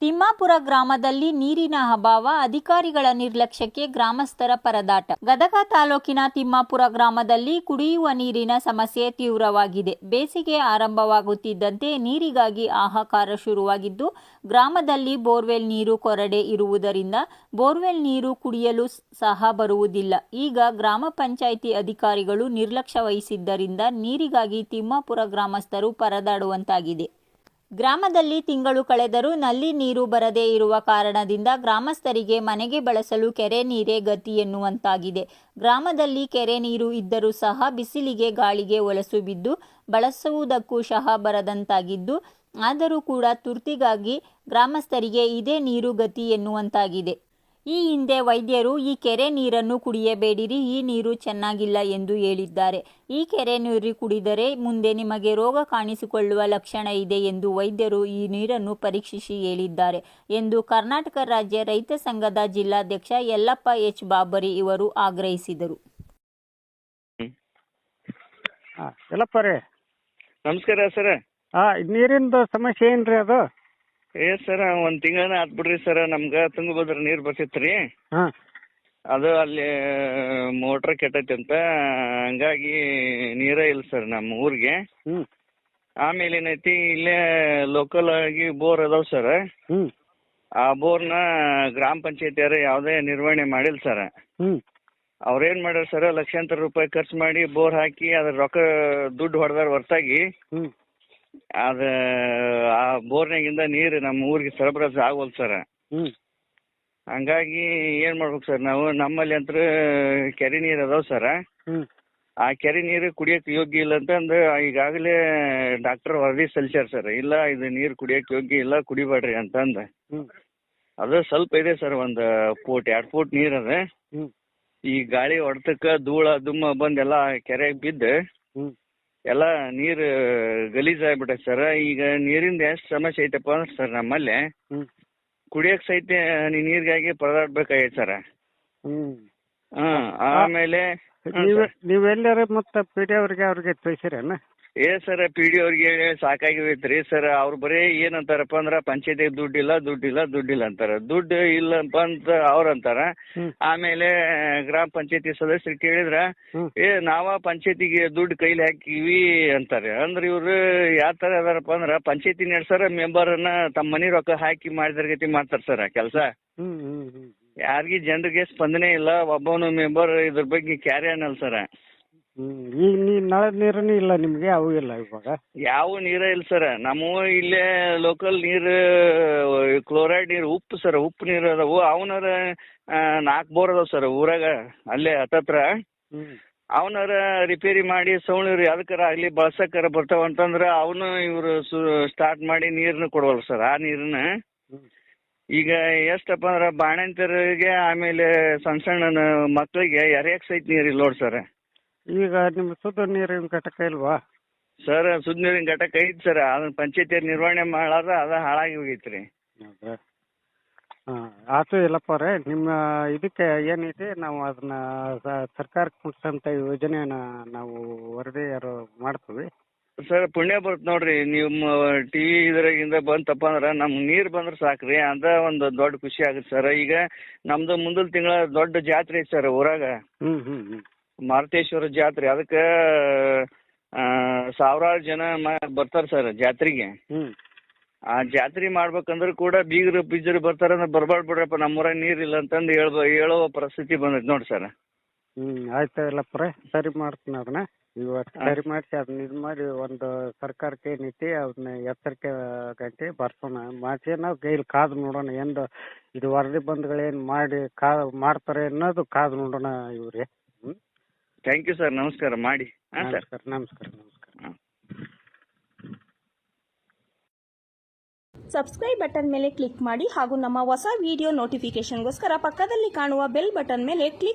ತಿಮ್ಮಾಪುರ ಗ್ರಾಮದಲ್ಲಿ ನೀರಿನ ಅಭಾವ, ಅಧಿಕಾರಿಗಳ ನಿರ್ಲಕ್ಷ್ಯಕ್ಕೆ ಗ್ರಾಮಸ್ಥರ ಪರದಾಟ. ಗದಗ ತಾಲೂಕಿನ ತಿಮ್ಮಾಪುರ ಗ್ರಾಮದಲ್ಲಿ ಕುಡಿಯುವ ನೀರಿನ ಸಮಸ್ಯೆ ತೀವ್ರವಾಗಿದೆ. ಬೇಸಿಗೆ ಆರಂಭವಾಗುತ್ತಿದ್ದಂತೆ ನೀರಿಗಾಗಿ ಹಾಹಾಕಾರ ಶುರುವಾಗಿದ್ದು, ಗ್ರಾಮದಲ್ಲಿ ಬೋರ್ವೆಲ್ ನೀರು ಕೊರಡೆ ಇರುವುದರಿಂದ ಬೋರ್ವೆಲ್ ನೀರು ಕುಡಿಯಲು ಸಹ ಬರುವುದಿಲ್ಲ. ಈಗ ಗ್ರಾಮ ಪಂಚಾಯಿತಿ ಅಧಿಕಾರಿಗಳು ನಿರ್ಲಕ್ಷ್ಯ ವಹಿಸಿದ್ದರಿಂದ ನೀರಿಗಾಗಿ ತಿಮ್ಮಾಪುರ ಗ್ರಾಮಸ್ಥರು ಪರದಾಡುವಂತಾಗಿದೆ. ಗ್ರಾಮದಲ್ಲಿ ತಿಂಗಳು ಕಳೆದರೂ ನಲ್ಲಿ ನೀರು ಬರದೇ ಇರುವ ಕಾರಣದಿಂದ ಗ್ರಾಮಸ್ಥರಿಗೆ ಮನೆಗೆ ಬಳಸಲು ಕೆರೆ ನೀರೇ ಗತಿ ಎನ್ನುವಂತಾಗಿದೆ. ಗ್ರಾಮದಲ್ಲಿ ಕೆರೆ ನೀರು ಇದ್ದರೂ ಸಹ ಬಿಸಿಲಿಗೆ ಗಾಳಿಗೆ ಒಲಸು ಬಿದ್ದು ಬಳಸುವುದಕ್ಕೂ ಸಹ ಬರದಂತಾಗಿದ್ದು, ಆದರೂ ಕೂಡ ತುರ್ತಿಗಾಗಿ ಗ್ರಾಮಸ್ಥರಿಗೆ ಇದೇ ನೀರು ಗತಿ ಎನ್ನುವಂತಾಗಿದೆ. ಈ ಹಿಂದೆ ವೈದ್ಯರು ಈ ಕೆರೆ ನೀರನ್ನು ಕುಡಿಯಬೇಡಿರಿ ಈ ನೀರು ಚೆನ್ನಾಗಿಲ್ಲ ಎಂದು ಹೇಳಿದ್ದಾರೆ. ಈ ಕೆರೆ ನೀರು ಕುಡಿದರೆ ಮುಂದೆ ನಿಮಗೆ ರೋಗ ಕಾಣಿಸಿಕೊಳ್ಳುವ ಲಕ್ಷಣ ಇದೆ ಎಂದು ವೈದ್ಯರು ಈ ನೀರನ್ನು ಪರೀಕ್ಷಿಸಿ ಹೇಳಿದ್ದಾರೆ ಎಂದು ಕರ್ನಾಟಕ ರಾಜ್ಯ ರೈತ ಸಂಘದ ಜಿಲ್ಲಾಧ್ಯಕ್ಷ ಯಲ್ಲಪ್ಪ ಎಚ್ ಬಾಬರಿ ಇವರು ಆಗ್ರಹಿಸಿದರು. ನಮಸ್ಕಾರ ಸರ್. ನೀರಿನ ಸಮಸ್ಯೆ ಏನ್ರಿ ರೀ ಅದು? ಏ ಸರ ಒಂದ್ ತಿಂಗಳನ ಆತ್ ಬಿಡ್ರಿ ಸರ ನಮ್ಗ ತುಂಗಭದ್ರ ನೀರ್ ಬರ್ತಿತ್ರಿ ಅದು ಅಲ್ಲಿ ಮೋಟರ್ ಕೆಟ್ಟೈತಿ ಅಂತ ಹಂಗಾಗಿ ನೀರೇ ಇಲ್ಲ ಸರ್ ನಮ್ಮ ಊರಿಗೆ. ಆಮೇಲೆ ಏನೈತಿ ಇಲ್ಲೇ ಲೋಕಲ್ ಆಗಿ ಬೋರ್ ಅದಾವ ಸರ್. ಆ ಬೋರ್ನ ಗ್ರಾಮ ಪಂಚಾಯತಿಯವರು ಯಾವುದೇ ನಿರ್ವಹಣೆ ಮಾಡಿಲ್ಲ ಸರ್. ಅವ್ರೇನ್ ಅವ್ರೇನು ಮಾಡ್ಯಾರ ಸರ್ ಲಕ್ಷಾಂತರ ರೂಪಾಯಿ ಖರ್ಚು ಮಾಡಿ ಬೋರ್ ಹಾಕಿ ಅದ್ರ ರೊಕ್ಕ ದುಡ್ಡು ಹೊಡೆದಾರ ಹೊರತಾಗಿ ಅದು ಆ ಬೋರ್ನಾಗಿಂದ ನೀರು ನಮ್ಮ ಊರಿಗೆ ಸರಬರಾಜು ಆಗೋಲ್ ಸರ್. ಹ್ಞೂ ಹಂಗಾಗಿ ಏನು ಮಾಡ್ಬೇಕು ಸರ್ ನಾವು? ನಮ್ಮಲ್ಲಿ ಅಂತ ಕೆರೆ ನೀರು ಅದಾವ ಸರ. ಹ್ಞೂ ಆ ಕೆರೆ ನೀರು ಕುಡಿಯೋಕೆ ಯೋಗ್ಯ ಇಲ್ಲ ಅಂತಂದು ಈಗಾಗಲೇ ಡಾಕ್ಟರ್ ವರದಿ ಸಲ್ಲಿಸ್ಯಾರ ಸರ್. ಇಲ್ಲ ಇದು ನೀರು ಕುಡಿಯೋಕೆ ಯೋಗ್ಯ ಇಲ್ಲ ಕುಡಿಬೇಡ್ರಿ ಅಂತಂದು ಹ್ಞೂ ಅದು ಸ್ವಲ್ಪ ಇದೆ ಸರ್ ಒಂದು ಫೂಟ್ ಎರಡ್ ಫೂಟ್ ನೀರ್ ಅದ. ಹ್ಞೂ ಈ ಗಾಳಿ ಹೊಡೆತಕ್ಕೆ ಧೂಳ ದುಮ್ಮ ಬಂದೆಲ್ಲ ಕೆರೆಗೆ ಬಿದ್ದು ಹ್ಞೂ ಎಲ್ಲ ನೀರು ಗಲೀಜ್ ಆಗ್ಬಿಟ್ಟೈತೆ ಸರ್ ಈಗ ನೀರಿಂದ ಎಷ್ಟ್ ಸಮಸ್ಯೆ ಐತಪ್ಪ ಅಂದ್ರೆ ಸರ್ ನಮ್ಮಲ್ಲಿ ಹ್ಞೂ ಕುಡಿಯೋಕೆ ಸಹಿತ ನೀರಿಗಾಗಿ ಪರದಾಡ್ಬೇಕಾಗೈತೆ ಸರ್ ಹ್ಮ್. ಹಾಂ ಆಮೇಲೆ ನೀವ್ ಎಲ್ಲಾರ ಮತ್ತೆ ಪಿ ಡಿ ಅವ್ರಿಗೆ ಅವ್ರಿಗೆ ತಿಳಿಸಿರೇನ ಏ ಸರ್ ಪಿ ಡಿ ಅವ್ರಿಗೆ ಸಾಕಾಗಿದೈತೆ ರೀ ಸರ್ ಅವ್ರು ಬರೀ ಏನಂತಾರಪ್ಪ ಅಂದ್ರೆ ಪಂಚಾಯತಿಗೆ ದುಡ್ಡಿಲ್ಲ ದುಡ್ಡಿಲ್ಲ ದುಡ್ಡಿಲ್ಲ ಅಂತಾರೆ. ದುಡ್ಡು ಇಲ್ಲಪ್ಪ ಅಂತ ಅವ್ರ ಅಂತಾರ. ಆಮೇಲೆ ಗ್ರಾಮ ಪಂಚಾಯತಿ ಸದಸ್ಯರು ಕೇಳಿದ್ರ ಏ ನಾವ ಪಂಚಾಯತಿಗೆ ದುಡ್ಡು ಕೈಲಿ ಹಾಕಿವಿ ಅಂತಾರೆ. ಅಂದ್ರೆ ಇವ್ರು ಯಾವ ತರ ಅದಾರಪ್ಪ ಅಂದ್ರೆ ಪಂಚಾಯತಿ ನಡೆಸರ ಮೆಂಬರ್ ಅನ್ನ ತಮ್ಮ ಮನಿ ರೊಕ್ಕ ಹಾಕಿ ಮಾಡಿದ್ರ ಗತಿ ಮಾಡ್ತಾರ ಸರ್ ಕೆಲಸ. ಯಾರಿಗೆ ಜನರಿಗೆ ಸ್ಪಂದನೆ ಇಲ್ಲ ಒಬ್ಬನು ಮೆಂಬರ್ ಇದ್ರ ಬಗ್ಗೆ ಕ್ಯಾರಿ ಅನ್ನಲ್ಲ ಸರ್. ಹ್ಞೂ ಈಗ ನೀ ನಳ ನೀರೂ ಇಲ್ಲ ನಿಮ್ಗೆ ಅವು ಇಲ್ಲ ಇವಾಗ? ಯಾವ ನೀರೇ ಇಲ್ಲ ಸರ್. ನಮ್ಮ ಇಲ್ಲೇ ಲೋಕಲ್ ನೀರು ಕ್ಲೋರೈಡ್ ನೀರು ಉಪ್ಪು ಸರ್. ಉಪ್ಪು ನೀರ್ ಅದಾವು. ಅವನಾರ ನಾಲ್ಕು ಬೋರ್ ಅದಾವ ಸರ್ ಊರಾಗ ಅಲ್ಲೇ ಹತ್ತತ್ರ. ಅವನಾರ ರಿಪೇರಿ ಮಾಡಿ ಸೌಣೀರು ಯಾವ್ದಕ್ಕಾರ ಆಗಲಿ ಬಳಸಕ್ಕಾರ ಬರ್ತಾವ ಅಂತಂದ್ರೆ ಅವನು ಇವರು ಸ್ಟಾರ್ಟ್ ಮಾಡಿ ನೀರನ್ನ ಕೊಡವಲ್ಲ ಸರ್ ಆ ನೀರನ್ನ ಈಗ ಎಷ್ಟಪ್ಪ ಅಂದ್ರೆ ಬಾಣಂತರಿಗೆ ಆಮೇಲೆ ಸಣ್ಣ ಸಣ್ಣ ಮಕ್ಕಳಿಗೆ ಎರೆಯಕ್ಕೆ ಸಹಿತ ನೀರು ಇಲ್ಲ ನೋಡಿ ಸರ್. ಈಗ ನಿಮ್ಮ ಶುದ್ಧ ನೀರಿನ ಘಟಕ ಇಲ್ವಾ? ಸರ್ ಶುದ್ಧ ನೀರಿನ ಘಟಕ ಐತಿ ಸರ್. ಅದನ್ನ ಪಂಚಾಯತಿ ನಿರ್ವಹಣೆ ಮಾಡಾರ ಅದ ಹಾಳಾಗಿ ಹೋಗೈತ್ರಿ. ಹೌದಾ ಹಾಂ ಆತು ಇಲ್ಲಪ್ಪ ರೀ ನಿಮ್ಮ ಇದಕ್ಕೆ ಏನೈತಿ ನಾವು ಅದನ್ನ ಸ- ಸರ್ಕಾರಕ್ಕೆ ಮುಟ್ಟಿಸಂತ ಯೋಜನೆಯನ್ನ ನಾವು ವರದಿ ಯಾರು ಮಾಡ್ತೀವಿ? ಸರ್ ಪುಣ್ಯ ಬರುತ್ತೆ ನೋಡ್ರಿ. ನಿಮ್ಮ ಟಿವಿ ಇದ್ರಾಗಿಂದ ಬಂತಪ್ಪ ಅಂದ್ರೆ ನಮ್ಗೆ ನೀರು ಬಂದ್ರೆ ಸಾಕ್ರಿ. ಅಂತ ಒಂದು ದೊಡ್ಡ ಖುಷಿ ಆಗುತ್ತೆ ಸರ್. ಈಗ ನಮ್ದು ಮುಂದಿನ ತಿಂಗಳ ದೊಡ್ಡ ಜಾತ್ರೆ ಐತಿ ಸರ್ ಊರಾಗ. ಹ್ಮ್ ಹ್ಮ್ ಹ್ಞೂ ಮಾರುತೇಶ್ವರ ಜಾತ್ರೆ ಅದಕ್ಕೆ ಸಾವಿರಾರು ಜನ ಬರ್ತಾರೆ ಸರ್ ಜಾತ್ರೆಗೆ. ಆ ಜಾತ್ರೆ ಮಾಡ್ಬೇಕಂದ್ರೆ ಕೂಡ ಬೀಗರು ಬೀಜರು ಬರ್ತಾರೆ ಅಂದ್ರೆ ಬರ್ಬಾರ್ದು ಬಿಡ್ರಪ್ಪ ನಮ್ಮೂರಾಗ ನೀರಿಲ್ಲ ಅಂತಂದು ಹೇಳ್ಬ ಹೇಳೋ ಪರಿಸ್ಥಿತಿ ಬಂದೈತೆ ನೋಡಿ ಸರ್. ಹ್ಮ್ ಆಯ್ತು ಇಲ್ಲಪ್ಪ ರೇ ಸರಿ ಮಾಡ್ತೀನಿ ಅದನ್ನ ಇವತ್ತು ಸರಿ ಮಾಡಿಸಿ ಅದನ್ನ ಇದು ಮಾಡಿ ಒಂದು ಸರ್ಕಾರಕ್ಕೆ ಏನೈತಿ ಅದನ್ನ ಎಚ್ಚರಿಕೆ ಗಂಟೆ ಬರ್ಸೋಣ. ಮಾಡಿಸಿ ನಾವು ಕೈಲಿ ಕಾದು ನೋಡೋಣ ಎಂದು ಇದು ವರದಿ ಬಂದ್ಗಳೇನು ಮಾಡಿ ಕಾ ಮಾಡ್ತಾರೆ ಅನ್ನೋದು ಕಾದು ನೋಡೋಣ ಇವ್ರಿ. ಥ್ಯಾಂಕ್ ಯು ಸರ್ ನಮಸ್ಕಾರ. ಮಾಡಿ. ಹಾಂ ಸರ್ ನಮಸ್ಕಾರ ನಮಸ್ಕಾರ ನಮಸ್ಕಾರ. ಸಬ್ಸ್ಕ್ರೈಬ್ ಬಟನ್ ಮೇಲೆ ಕ್ಲಿಕ್ ಮಾಡಿ ಹಾಗೂ ನಮ್ಮ ಹೊಸ ವಿಡಿಯೋ ನೋಟಿಫಿಕೇಶನ್ಗೋಸ್ಕರ ಪಕ್ಕದಲ್ಲಿ ಕಾಣುವ ಬೆಲ್ ಬಟನ್ ಮೇಲೆ ಕ್ಲಿಕ್